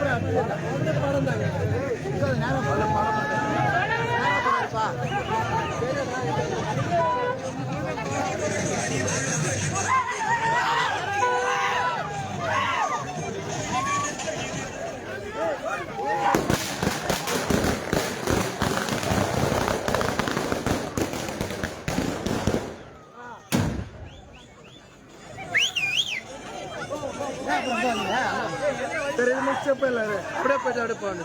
அப்புறம் படம் தாங்க நேரம் படம். படம். ஸ்டெப் இல்லை அப்படியே போயிட்டு அப்படியே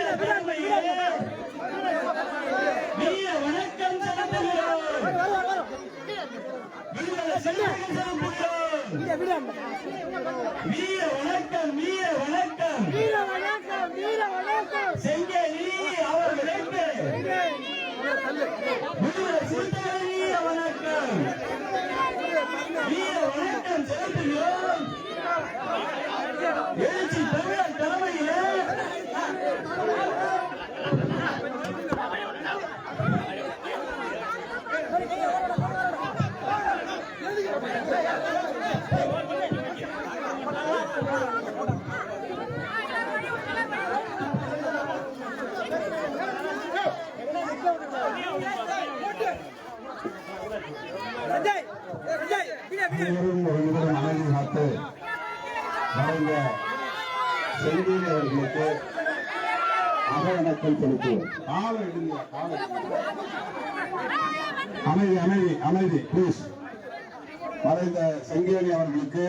வீர வணக்கம். வீர வணக்கம். வீர வணக்கம். வீர வணக்கம் செங்கேலி அவர்களுக்கு வீர சிறுத்தைகளி வணக்கம் வீர வணக்கம் செலுத்துகிறோம் அகவணக்கம் செலுத்துவோம் அமைதி அமைதி அமைதி ப்ளீஸ் மறைந்த செங்கேணி அவர்களுக்கு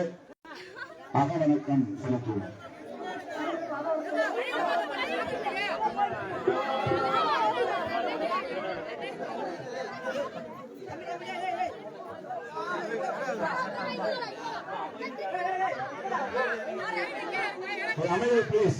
அகவணக்கம் செலுத்துவோம். ஒரு அமைதி ப்ளீஸ்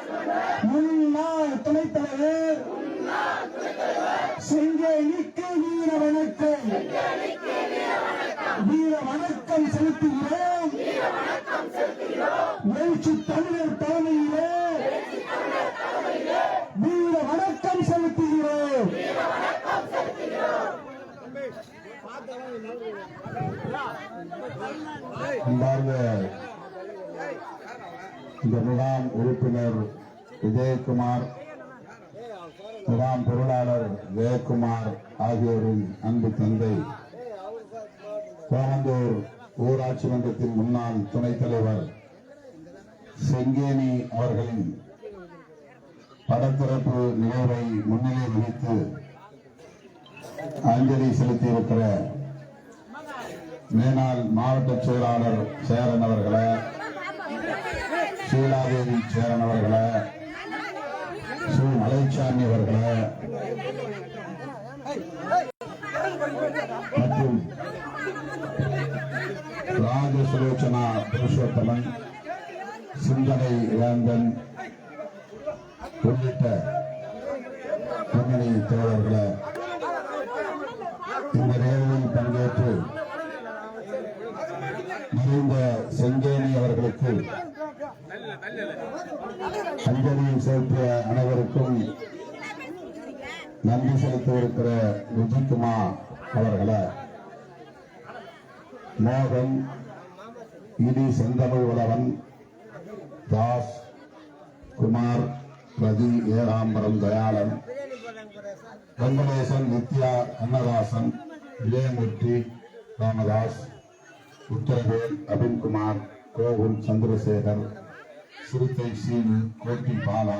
முன்னாள் துணைத் தலைவர் செங்கேணிக்கு வீர வணக்கம் வீர வணக்கம் செலுத்துகிறோம். எழுச்சி தமிழர் தலைமையிலே வீர வணக்கம் செலுத்துகிறோம் இந்த முகாம் உறுப்பினர் விஜயகுமார் முகாம் பொருளாளர் ஜெயக்குமார் ஆகியோரின் அன்பு தந்தை. கோமந்தூர் ஊராட்சி மன்றத்தின் முன்னாள் துணைத் தலைவர் செங்கேனி அவர்களின் படத்திறப்பு நிகழ்வை முன்னிலை வகித்து அஞ்சலி செலுத்தியிருக்கிற மேனாள் மாவட்ட செயலாளர் சேரன் அவர்களை சீலாதேவி சேரன் அவர்களை புருஷோத்தமன் சிந்தனை வேந்தன் உள்ளிட்ட முன்னணி தோழர்களை இந்த நிகழ்வில் பங்கேற்று மறைந்த செங்கேணி அவர்களுக்கு அஞ்சலி செலுத்திய அனைவருக்கும் நன்றி செலுத்தியிருக்கிற விஜயகுமார் அவர்களை மோகன் இடி செந்தமிழ் உழவன் தாஸ் குமார் ரதி ஏகாம்பரம் தயாளன் வெங்கடேசன் நித்யா கண்ணதாசன் விஜயமூர்த்தி ராமதாஸ் உத்தரவேல் அபின்குமார் கோகுல் சந்திரசேகர் சிறுத்தை சீனு கோட்டி பாலா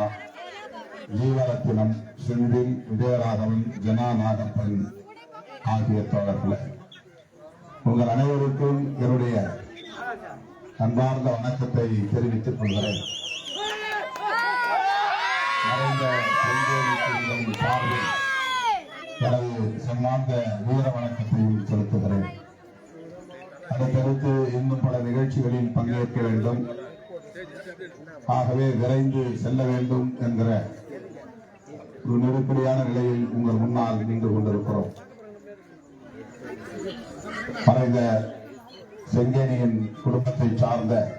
ஜீவரத்தினம் செந்தில் விஜயராகவன் ஜனாநாதப்பன் ஆகிய தோழர்களே. உங்கள் அனைவருக்கும் என்னுடைய அன்பார்ந்த வணக்கத்தை தெரிவித்துக் கொள்கிறேன். சார்பில் எனது சன்மார்ந்த வீர வணக்கத்தையும் செலுத்துகிறேன். அடுத்தடுத்து இன்னும் பல நிகழ்ச்சிகளில் பங்கேற்க வேண்டும். ஆகவே விரைந்து செல்ல வேண்டும் என்கிற ஒரு நெருக்கடியான நிலையில் உங்கள் முன்னால் நின்று கொண்டிருக்கிறோம். மறைந்த செங்கேனியின் குடும்பத்தை சார்ந்த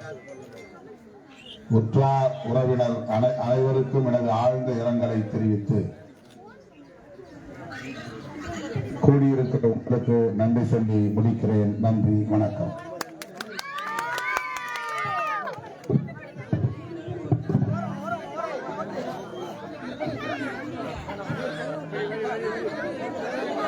உற்றார் உறவினர் அனை- அனைவருக்கும் எனது ஆழ்ந்த இரங்கலை தெரிவித்து கூடியிருக்கிற உங்களுக்கு நன்றி சொல்லி முடிக்கிறேன். நன்றி. வணக்கம்.